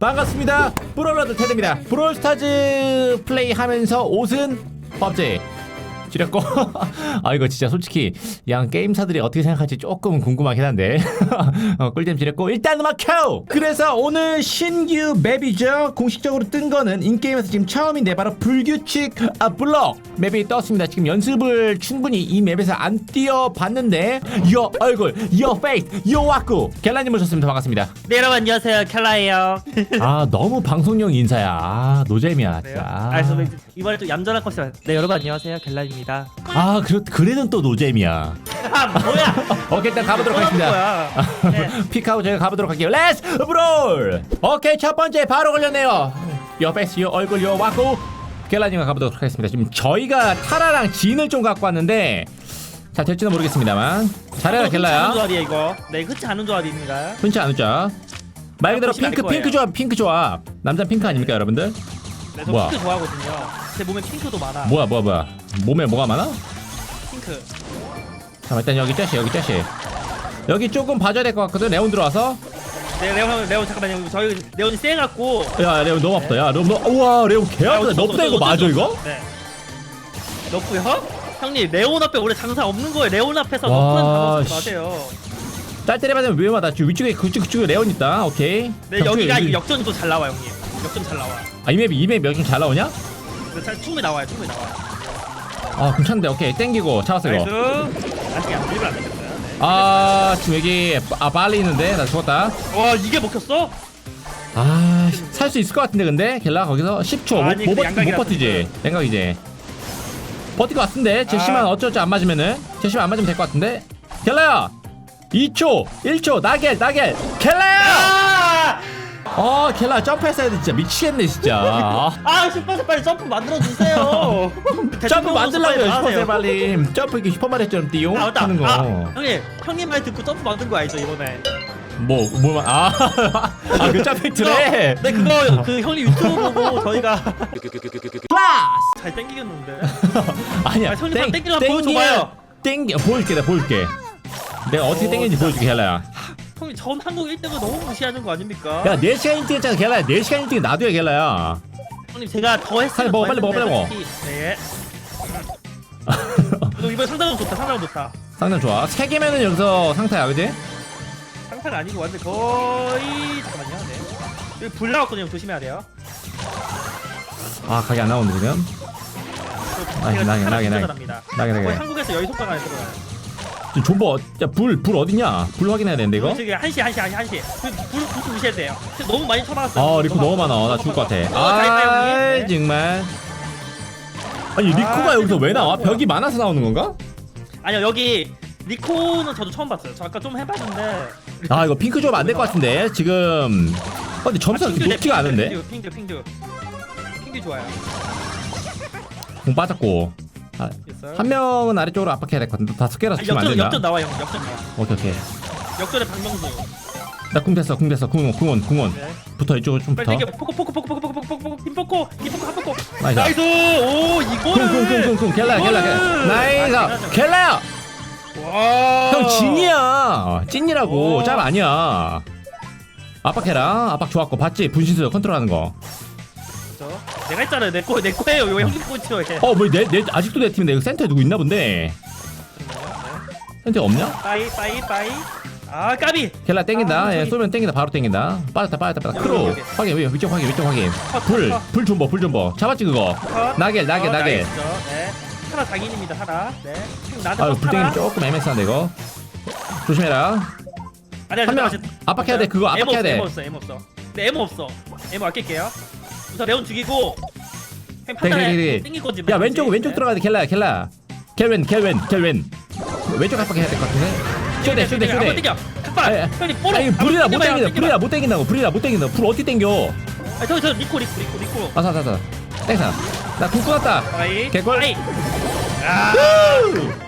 반갑습니다. 브롤러드 테드입니다. 브롤스타즈 플레이하면서 옷은 법제. 지렸고. 아 이거 진짜 솔직히 양 게임사들이 어떻게 생각할지 조금 궁금하긴 한데. 어, 꿀잼 지렸고. 일단 음악 켜! 그래서 오늘 신규 맵이죠? 공식적으로 뜬 거는 인게임에서 지금 처음인데 바로 불규칙 아 블럭 맵이 떴습니다. 지금 연습을 충분히 이 맵에서 안 뛰어봤는데 여 얼굴 여 페이스 여 와꾸. 갤라님 모셨습니다. 반갑습니다. 네 여러분 안녕하세요. 켈라예요. 아 너무 방송용 인사야. 아 노잼이야? 진짜. 아, 저 이번에 또 얌전한 컷이라. 네 여러분 안녕하세요. 켈라입니다. 아 그래, 그래는 또 노잼이야. 아 뭐야? 오케이 일단 가보도록 하겠습니다. 네. 픽하고 저희가 가보도록 할게요. 렛츠 브롤 오케이 첫 번째 바로 걸렸네요. 요 페이스 요 얼굴 요 왔고 갤라님과 가보도록 하겠습니다. 지금 저희가 타라랑 진을 좀 갖고 왔는데 자 될지는 모르겠습니다만. 잘해라 흔치 않은 조합이에요 이거. 네 흔치 않은 조합입니다. 흔치 않았죠 말 그대로 보시면 핑크. 핑크 조합 핑크 조합. 남자 핑크 아닙니까 여러분들 네, 저 뭐야? 핑크 좋아하거든요. 제 몸에 핑크도 많아. 뭐야 뭐야 뭐야 몸에 뭐가 많아? 핑크. 잠깐 일단 여기 짜시 여기 짜시 여기 조금 봐줘야 될 것 같거든 레온 들어와서 네 레온 레온 잠깐만요. 저희 레온이 쎄갖고. 야 레온 너무 아프다 야 레온 너 우와 레온 개 아프다 너프다 이거 맞아 이거? 네. 너프요? 형님 레온 앞에 원래 장사 없는 거예요. 레온 앞에서 와, 너프는 단어 씨. 쓰지 마세요. 딸 때려받으면 위험하다 지금 위쪽에 그쪽 그쪽에 레온 있다 오케이 네 자, 여기가 여기- 역전이 또 잘 나와 요 형님. 역전 잘 나와. 아 이 맵 이맵 몇좀잘 나오냐? 네, 잘 충분히 나와요. 충분히 나와요. 아 괜찮은데 오케이 땡기고 잡았어 나이스. 이거 아직 안 일을 안 됐어요. 네. 아 지금 여기 아 빨리 있는데 나 죽었다 와 이게 먹혔어? 아 살 수 있을 것 같은데 근데 겔라 거기서 10초 아니, 못, 그 못, 버- 못 양각이라서 버티지 양각이지 버틸 것 같은데 제시만 아. 줄안 맞으면은 제시만 안 맞으면 될 것 같은데 겔라야 2초 1초 나겔 나겔 겔라야 아! 어 겔라 점프했어야 돼 진짜 미치겠네 진짜 아, 아 슈퍼세 빨리 점프 만들어 주세요. 점프 만들라고요 빨리 점프 이렇게 슈퍼마리오처럼 띠용 아 맞다. 하는 거 아, 형님 형님 말 듣고 점프 만든 거 알죠 이번에? 뭐, 뭐만, 아, 아, 그 짜팩트래. 네 그거 그 형님 유튜브 보고 저희가 클라스! 잘 땡기겠는데. 아니야, 아, 형님 땡, 땡기는 거 보여줘봐요. 땡겨, 보여줄게, 내가 보여줄게. 내가 어떻게 어, 땡기는지 보여줄게, 헬라야. 형님 전 한국 1등을 너무 무시하는 거 아닙니까? 야, 4시간 1등 했잖아, 헬라야. 4시간 1등 나도야, 헬라야. 형님 제가 더 했으면 빨리 먹어, 더 빨리 먹어, 빨리 했는데 네. 너 이번 상당은 좋다 상당은 좋다. 상당 좋아. 3개면은 여기서 상타야, 그지? 상타가 아니고 완전 거의 잠깐만요. 네. 여기 불 나왔거든요. 조심해야 돼요. 아, 각이 안 나오는데, 지금? 제가 나게, 나게, 나게. 나게, 나게. 거의 한국에서 열 손가락 안에 들어가요. 존버, 야, 불, 불 어딨냐? 불 확인해야 되는데, 이거? 저기 한시 한시 한시 한시. 불 불, 불 무시해도 돼요. 너무 많이 쳐박았어요. 아, 리코 너무 많아. 나 죽을 것 같아. 아. 네. 정말. 아니, 리코가 아, 여기서 왜 나와? 벽이 많아서 나오는 건가? 아니요 여기 리코는 저도 처음 봤어요. 저 아까 좀 해봤는데. 아 이거 핑크 좀 안 될 것 같은데 지금 어, 근데 점수가 그렇게 높지가 않은데 핑드 핑드 핑드 핑드 좋아요. 공 빠졌고 아. 한 명은 아래쪽으로 압박해야 될것 같은데 다섯 개라서 아, 주면 안 역전 된다 역전 나와 형 역전 나와. 오케이 오케이 역전의 박명수. 나 궁 됐어 궁 됐어 궁원 궁원 궁원 네. 붙어 이쪽으로 좀 빨리 붙어 땡겨 포코 포코 포코 포코 포코 포코 포코 힘 포코 힘 포코 한 포코. 나이스 나이스. 오 이거를. 갤라 갤라 갤라 이거를. 나이스 아, 대단하죠. 갤라야 와. 형 진이야 찐이라고 오. 짭 아니야 압박해라 압박 좋았고 봤지 분신술 컨트롤하는 거어뭐 그렇죠. 내가 했잖아요 내 거 내 거예요 이거 형님 거죠 해. 내, 내 아직도 내 팀인데 이거 센터에 누구 있나 본데 센터에 없냐? 빠이 빠이 빠이. 아 까비. 켈라 땡긴다. 아, 예, 저기- 쏘면 땡긴다. 바로 땡긴다. 빠졌다, 빠졌다, 빠졌다. 여기, 크로. 여기. 확인, 위, 위쪽 확인, 위쪽 확인. 컷, 불, 컷, 불 존버, 불 존버. 잡았지 그거. 컷. 나겔, 나겔, 어, 나겔. 나이스죠. 네. 하나 장인입니다 하나. 네. 지금 나한테 아유, 컷불 땡기면 하나. 조금 애매한데 이거. 조심해라. 아니야 한명 아직- 압박해야 돼, 그거 압박해야 없어, 돼. M 없어 M 없어. 네 M 없어. M 아낄게요. 우선 레온 죽이고. 형 땡, 땡, 거지. 야, 왼쪽, 네. 왼쪽 들어가야 돼, 켈라야, 켈라. 켈웬, 켈웬, 켈웬. 왼쪽 압박해야 될 것 같은데. 쇼대, 쇼대, 한번 쇼대. 땡겨. kap발. 아니, 형님 뽀록. 아니, 불이라 못 땡긴다. 불이라 못 땡긴다고. 불이라 못 땡긴다고. 불 어떻게 땡겨? 땡겨봐요. 아, 저, 저 리코 리코 리코 리코. 아, 사, 사, 사. 땡사. 나궁 끊었다. 아이. 개꿀. 아이. 아.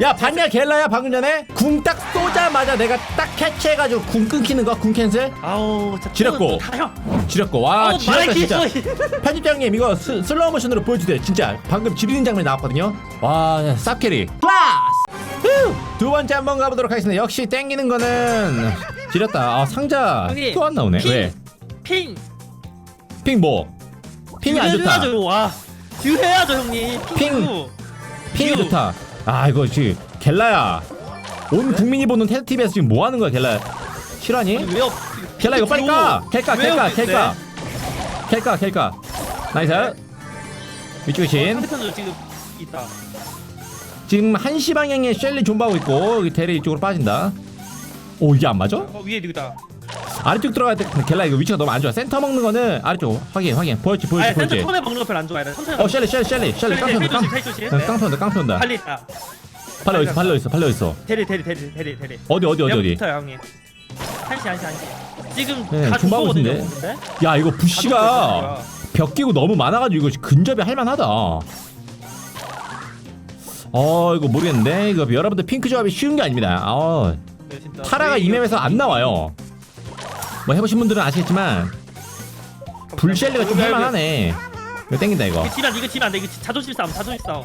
야 봤냐 겔라야 방금 전에 궁 딱 쏘자마자 내가 딱 캐치해가지고 궁 끊기는 거궁 캔슬 아우, 지렸고. 다. 지렸고 와 아우, 지렸다 말할 게 진짜 있어. 편집장님 이거 스, 슬로우 모션으로 보여주세요 진짜 방금 지리는 장면이 나왔거든요 와 쌉캐리 후! 두 번째 한번 가보도록 하겠습니다 역시 땡기는 거는 지렸다 아 상자 형님, 또 안 나오네 핑. 왜? 핑. 핑 뭐? 핑이 안 좋다. 해줘야죠, 와. 듀 해야죠 형님. 핑. 핑. 핑이 듀. 좋다. 아 이거 지금 겔라야. 온 국민이 보는 테드 TV에서 지금 뭐 하는 거야 겔라? 실화니? 왜요? 겔라 이거 빨리 까. 캘까 왜요, 캘까 근데? 캘까. 캘까 캘까. 나이스. 위쪽에 신. 상대편도 지금 있다. 지금 한시 방향에 셸리 존버하고 있고 여기 대리 이쪽으로 빠진다. 오 이게 안 맞아? 어 위에 누구다? 아래쪽 들어가야 돼. 겔라 이거 위치가 너무 안 좋아. 센터 먹는 거는 아래쪽 확인 확인. 보여지 보여지 아니 센터 보여지. 처음에 먹는 거 별로 안 좋아해. 천천히. 어 셸리 셸리 셸리 셸리 깡 편다 깡. 탈 조심. 깡 편다 깡 편다. 빨리 있다. 팔려 있어 팔려 있어 팔려 있어. 대리 대리 대리 대리 대리. 어디 어디 어디 어디. 붙어요 형님. 한시 한시 한시. 지금 네, 다 죽거든요. 있는데. 근데? 야 이거 다 부시가. 벽 끼고 너무 많아가지고 이거 근접이 할만하다. 어 이거 모르겠는데 이거 여러분들 핑크 조합이 쉬운 게 아닙니다. 어 네, 진짜. 타라가 이 맵에서 안 나와요. 뭐 해보신 분들은 아시겠지만 불셸리가 좀 할만하네. 이거 땡긴다 이거. 이거 지면 이거 지면 안 돼. 이거 자존심 싸움 자존심 싸움.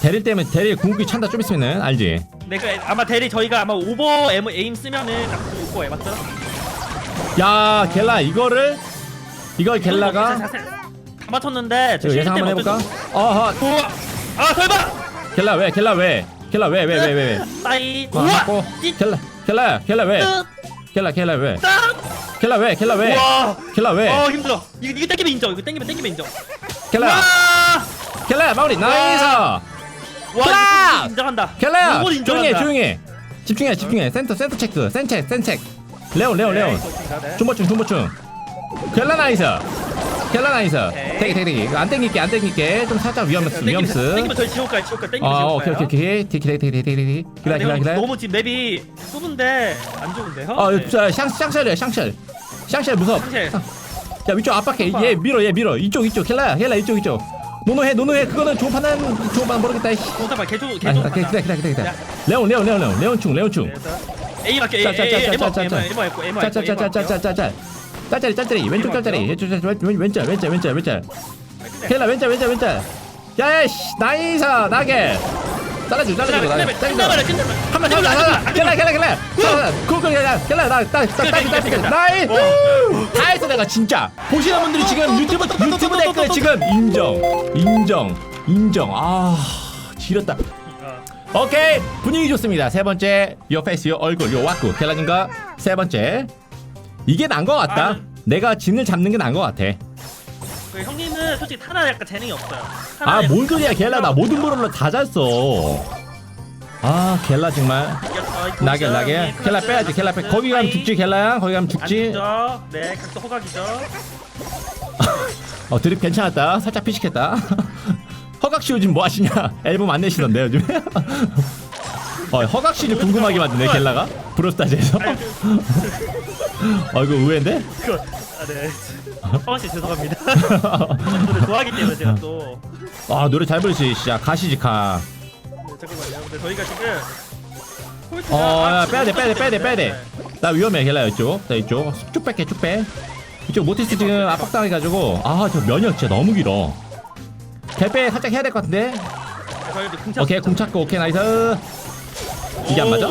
대릴 때문에 대릴 궁극기 찬다 좀 있으면은 알지. 내가 아마 대리 저희가 아마 오버 에임, 에임 쓰면은 딱올 거예요 맞죠? 야 겔라 이거를 이걸 겔라가 다 맞췄는데 저 이거 예상 한번 해볼까? 어허 수- 우와! 아 설마! 겔라 왜 겔라 왜 겔라 왜 왜 왜 왜 왜? 빠이 아, 맞고 겔라 겔라 겔라 왜 겔라 겔라 왜? 딱! 겔라 왜? 겔라 왜? 우와! 겔라 왜? 어 힘들어. 이거, 이거 땡기면 인정. 이거 땡기면 땡기면 인정. 겔라! 와! 켈라야 마무리. 나이스! 와! 이거 인정한다. 켈라야 이걸 조용히 해 인정한다. 조용히 해. 집중해 집중해. 센터 센터 체크. 센체 센체 레온 레온 레온. 네, 좋습니다, 네. 중보충 중보충. 켈라 나이스 켈라 나이스 오케이. 대기 대기 대기 안 땡길게 안 땡길게. 좀 살짝 위험스 위험스. 땡기면 저희 지옥 가요 지옥 가 땡기면 아 지옥 오케이 가요. 오케이 오케이. 대기 대기 대기 대기 대기 기다 아, 기다 근데 기다 너무 지금 맵이 좁은데 안 좋은데요? 어 네. 자, 샹 샹쉘이야 샹쉘 샹쉘 무섭. 샹쉘. 야 위쪽 압박해. 오빠. 얘 밀어 얘 밀어. 이쪽 이쪽. 켈라야 켈라 이쪽 이쪽. 노노해 노노해. 그거는 좋은 판단 좋은 판단 모르겠다 이씨. 어, 잠깐만. 개조 아, 개조 기다 기다 기다 기다 기다 야. 레온 레온 레온 레온. 레온 충 레온 충 A 맞게 A A A M M M 짜짜짜짜짜짜. M 했고 M 했고 짜짜짜짜짜짜짜 짤짜리 짤짜리 왼쪽 짤짜리 왼쪽 짤짜리 왼- 왼쪽 왼쪽 왼쪽 왼쪽 켈라 왼쪽 왼쪽 왼쪽 야이씨. 나이스 나게. 잘라줘 잘라줘 나게. 한번 잡자 잡자 켈라 켈라 켈라. 쿨쿨 켈라 켈라. 나나나나나나이 다 했어 내가 진짜. 보시는 분들이 지금 유튜브 유튜브 댓글 지금 인정. 인정. 인정. 아 지렸다. 오케이. 분위기 좋습니다. 세 번째 요 페이스 요 얼굴 요 왁구 켈라님과 세 번째 이게 난거 같다. 아. 내가 진을 잡는 게난거 같아. 그 형님은 솔직히 타나 약간 재능이 없어요. 타나 아 약간 뭔 소리야 켈라. 나 모든 브롤러 다 잤어. 아 켈라 정말. 어, 나게 나게. 켈라 빼야지 켈라 빼. 거기 가면 죽지 켈라야. 거기 가면 안 죽지. 죽죠. 네 각도 허각이죠. 어 드립 괜찮았다. 살짝 피식했다. 허각 씨 요즘 뭐 하시냐? 앨범 안 내시던데 요즘 어 허각 씨를 궁금하게 만드네 켈라가 브로스타즈에서 그- 어 이거 의외인데 그거 아 네 허각씨 죄송합니다 저를 좋아하기 때문에 제가 또 아 노래 잘 부르시 진짜 가시지 가 네, 잠깐만요 근데 저희가 지금 어, 아, 야, 빼야 돼, 빼야 돼, 빼야 돼, 빼야 돼. 네. 나 위험해, 겔라 이쪽. 나 이쪽. 쭉 뺄게, 쭉 빼. 이쪽 모티스 지금 압박당해가지고. 아, 저 면역 진짜 너무 길어. 개빼 살짝 해야 될 것 같은데. 네, 저희도 오케이, 공 찾고, 오케이, 나이스. 이게 안 맞아?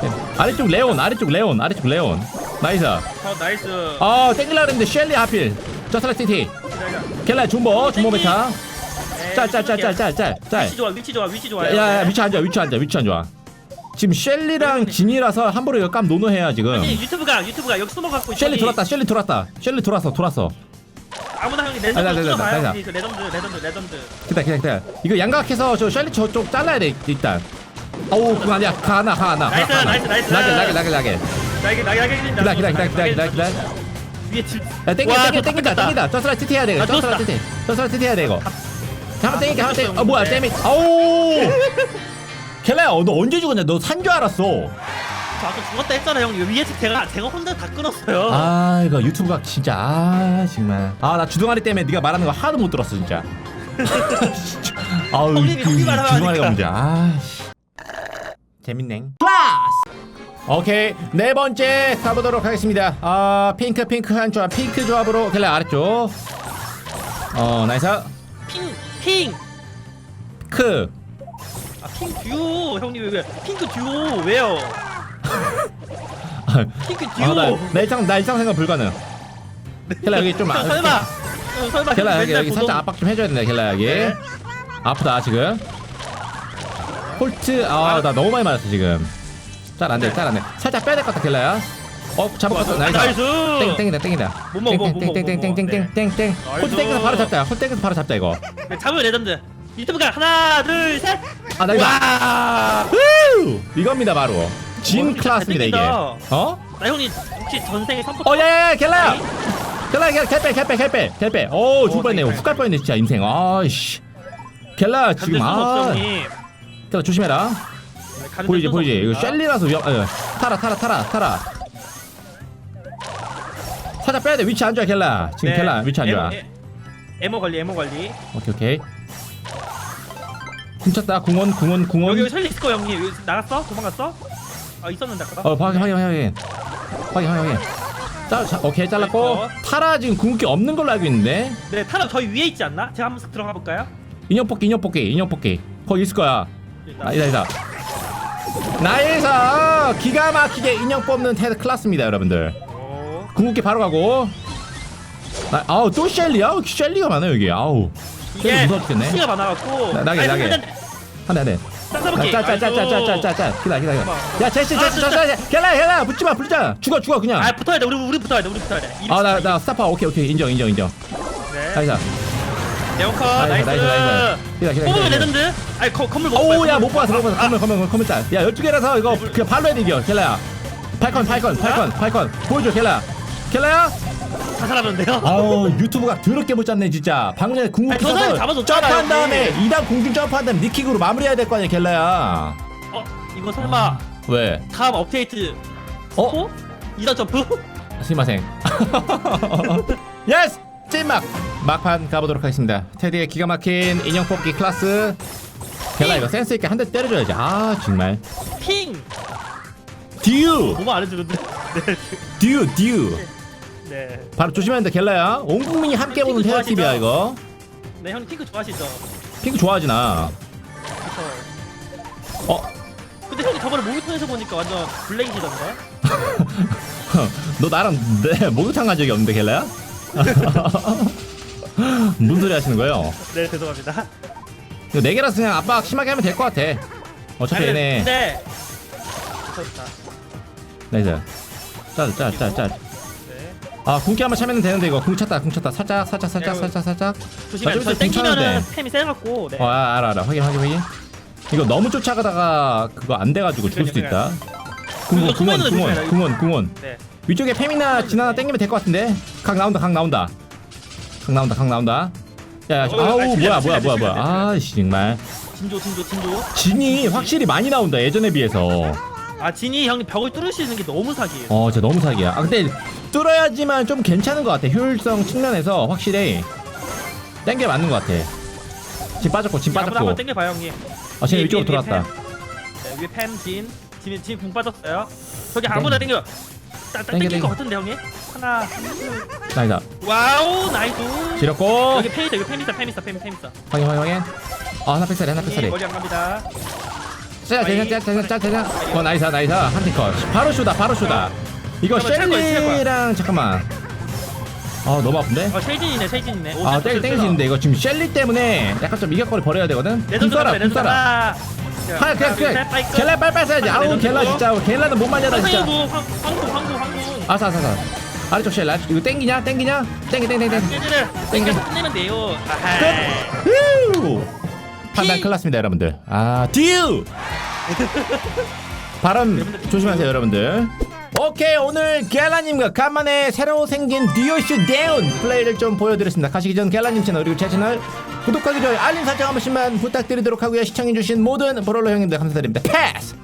네. 아래쪽 레온, 아래쪽 레온, 아래쪽 레온. 나이스. 어 나이스 아, 땡길라 그랬는데 셸리 하필. 저스라 티티. 겔라 중보, 중보 메타. 네, 짤, 짤, 짤, 짤, 짤, 짤, 짤. 위치 좋아 위치 좋아 위치 좋아 야, 야, 야, 위치 앉아, 위치 앉아, 위치 앉아. 지금 셸리랑 진이라서 함부로 이거 깜 노노해야 지금. 아니 유튜브가 유튜브가 여기 숨어 갖고 셸리 저기 돌았다 셸리 돌았다 셸리 돌았어 돌았어 아무나 형이 아, 나, 레전드 나, 나, 우리 그 레전드 레전드 레전드 기다 기다 기다 이거 양각해서 저 셸리 저쪽 잘라야 돼 일단 어우 그거 아니야 가 하나 가 하나 나이스, 하나. 나이스, 나이스. 나게 나게 나게 나게 나에게 나에게 기다 기다 기다 기다 기다 기다 위에 질야 땡겨 와, 땡겨 또 땡긴다 뺏겼다. 땡긴다 저스라 티티 해야 돼 아, 저스라 좋았다. 티티 저스라 티티 해야 돼 이거 한번 땡길게 한번 땡겨 아 아, 뭐야 네. 땡이 아우 켈라야 너 언제 죽었냐 너 산 줄 알았어 저 아까 죽었다 했잖아 형 위에 제가 제가 혼자 다 끊었어요 아 이거 유튜브가 진짜 아 정말 아 나 주둥아리 때문에 네가 말하는 거 하나도 못 들었어 진짜 진짜. 아우 그 형님이 형님 말하면 주둥아리가 하니까. 문제야 아 씨. 재밌네. 플러스! 오케이 네 번째 가보도록 하겠습니다. 아 핑크 핑크 한 조합 핑크 조합으로 갤라 아래쪽. 어 나이스. 핑 핑. 크. 아 핑 듀오. 형님 왜 핑크 듀오 왜요? 핑크 듀오 아 나 나 일상 나 일상 생각 불가능. 켈라 여기 좀 아- 설마. 어, 설마 켈라 여기 맨날 여기 보던- 살짝 압박 좀 해줘야 된다 켈라 여기. 네. 아프다 지금 홀트 아 나 너무 많이 맞았어 지금. 잘 안돼 잘 안돼. 살짝 빼야 될 것 같다 켈라야. 어 잡았어. 나이스. 나이스. 땡 땡이다 땡이다. 못 먹어, 못 먹어, 못 먹어. 땡땡땡땡땡땡땡땡. 홀트 나이스. 땡겨서 바로 잡자. 홀트 땡겨서 바로 잡자 이거. 네, 잡으면 레전드 유튜브가. 하나 둘 셋. 아 나이스. 와. 우! 이겁니다 바로. 진 와, 클래스입니다 이게. 어? 나 형님 혹시 전생에 선포 어 야 야야 켈라야! 켈라 켈라 켈빼 켈빼 켈빼 kel빼. 오 죽을 뻔했네. 땡, 훅갈 뻔했네 진짜 인생. 아이씨. 간들 지금 없어 아 형님 켈라 조심해라. 간들 보이지 보이지? 이거 없습니다. 셸리라서 위험 어, 타라 타라 타라 타라. 살짝 빼야 돼. 위치 안 좋아 켈라. 지금 네. 켈라 위치 안 좋아. 에모, 에- 에모 관리 에모 관리. 오케이 오케이. 훔쳤다. 궁원 궁원 궁원. 여기 여기 설리 있을 거야 형님. 여기 나갔어? 도망갔어? 아 있었는데 아까? 어 확인 확인 확인. 확인 확인 확인. 자, 자 오케이 잘랐고. 타라 지금 궁극기 없는 걸로 알고 있는데. 네 타락 저희 위에 있지 않나? 제가 한번 쓱 들어가 볼까요? 인형 뽑기 인형 뽑기 인형 뽑기. 거기 있을 거야 나이스 나이스 나이스! 기가 막히게 인형 뽑는 테드 클라스입니다 여러분들. 오. 궁극기 바로 가고. 나, 아우 또 셸리? 아우 셸리가 많아 여기. 아우. 이게 셸리 무서워 죽겠네. 시가 많아갖고. 나- 나게, 나게. 한대 한대. 쌍싸먹기 짜짜짜짜짜짜짜 기다 기다 기다 야 제시 제시 제시 겔라 겔라. 붙지마 붙자. 죽어 죽어 그냥. 아 붙어야 돼. 우리 우리 붙어야 돼. 우리 붙어야 돼. 아나나 스타파 오케이 오케이. 인정 인정 인정. 네. 나이 스 네오커 나이스 나이스. 나이스 나이스. 기다 기다 뽑으면 기다 레전드? 아니 거, 건물 못 오야 못 봤어 못 봤어 컴면 컴면 컴면 짤야 12개라서 이거 그냥 발로 해야 이겨 겔라야. 팔컨 팔컨 팔컨 팔컨. 보여줘 겔라 겔라야? 다 살아났는데요? 아우 유튜브가 더럽게 못 잡네 진짜. 방금 전에 궁극기 아니, 저 사람 써서 잡아줬잖아요, 점프한 다음에 형님. 2단 공중 점프한 다음에 니킥으로 마무리해야 될 거 아니야 겔라야. 어 이거 설마 왜? 다음 업데이트 어? 어? 이단 점프? 스미마생. 예스! 찐막! 막판 가보도록 하겠습니다 테디의 기가 막힌 인형 뽑기 클래스 겔라 이거 센스 있게 한 대 때려줘야지 아 정말 핑! 듀! 너무 안 해주는데 듀! 듀! 네. 바로 조심해야 돼 겔라야 온 국민이 함께 보는 핑크 테디TV야 이거 네, 형 핑크 좋아하시죠? 핑크 좋아하지 나 그쵸. 어? 근데 형이 저번에 모니터에서 보니까 완전 블랙이시던데? 너 나랑 내 목욕탕 간 적이 없는데 겔라야? 무슨 소리 하시는 거예요? 네, 죄송합니다. 이거 네 개라서 그냥 압박 심하게 하면 될 것 같아 어차피 얘네 근데 좋다. 나이스 짤짤짤짤 네. 아 궁기 한번 차면 되는데 이거 궁 찼다 궁 찼다 살짝 살짝 살짝 야, 살짝 살짝 조심해. 저 땡기면은. 템이 세갖고. 네. 어 아, 알아 알아 확인 확인 확인 이거 너무 쫓아가다가 그거 안 돼가지고 죽을 수도 있다 궁원 궁원 궁원 궁원 궁원 네. 위쪽에 팸이나 진하나 땡기면 될 것 같은데 각 나온다 각 나온다 각 나온다 각 나온다 야야 어, 아우 아니, 뭐야 뭐야 뭐야 뭐야. 아씨 정말 진조, 진조, 진조. 진이 확실히 많이 나온다 예전에 비해서 아, 진이 형님 벽을 뚫을 수 있는 게 너무 사기예요. 어 진짜 너무 사기야 아 근데 뚫어야지만 좀 괜찮은 것 같아 효율성 측면에서 확실히 땡겨 맞는 것 같아 진 빠졌고 진 빠졌고 한번 땡겨봐요, 형님. 아 쟤네 위에, 위쪽으로 들어왔다 위에 팸. 네, 위에 팸, 진. 진, 진궁 빠졌어요. 저기 아무나 땡겨. 딱, 딱 땡겨, 땡길 것 땡겨. 같은데, 형님? 하나, 둘. 나이다 와우, 나이스. 지렸고 여기 팸 있다, 여기 있다, 팸, 팸 있다. 확인 확인 확인 아 하나 팩사리 하나 팩사리 머리 안 갑니다. 자 대장 대장 대장 대장 어 나이사 나이사 한티컷 바로 쇼다 바로 쇼다 이거 잠깐만, 찰 거야, 찰 거야. 셸리랑 잠깐만 아 너무 아픈데 어, 쉐이진이네, 쉐이진이네. 오, 아땡 셀프. 땡기는데 이거 지금 셸리 때문에 약간 좀 이격거리 버려야 되거든 궁 레전드 써라 하나. 하 그냥 그냥 겔라 빨빨 써야지. 아우 겔라 고. 진짜. 겔라는 못 말려다 진짜. 황구, 황구, 황구, 황구. 아사 아사 아사 아래쪽 쉘 이거 땡기냐? 땡기냐? 땡기 땡기 땡기. 땡겨서 끝내면 돼요. 아하. 후! 판단 클났습니다 여러분들. 아 듀 발음 조심하세요 여러분들. 오케이 오늘 갤라님과 간만에 새로 생긴 듀오쇼 대운 플레이를 좀 보여드렸습니다. 가시기 전 갤라님 채널 그리고 제 채널 구독하기 좋아요 알림 설정 한 번씩만 부탁드리도록 하고요. 시청해주신 모든 브롤러 형님들 감사드립니다. 패스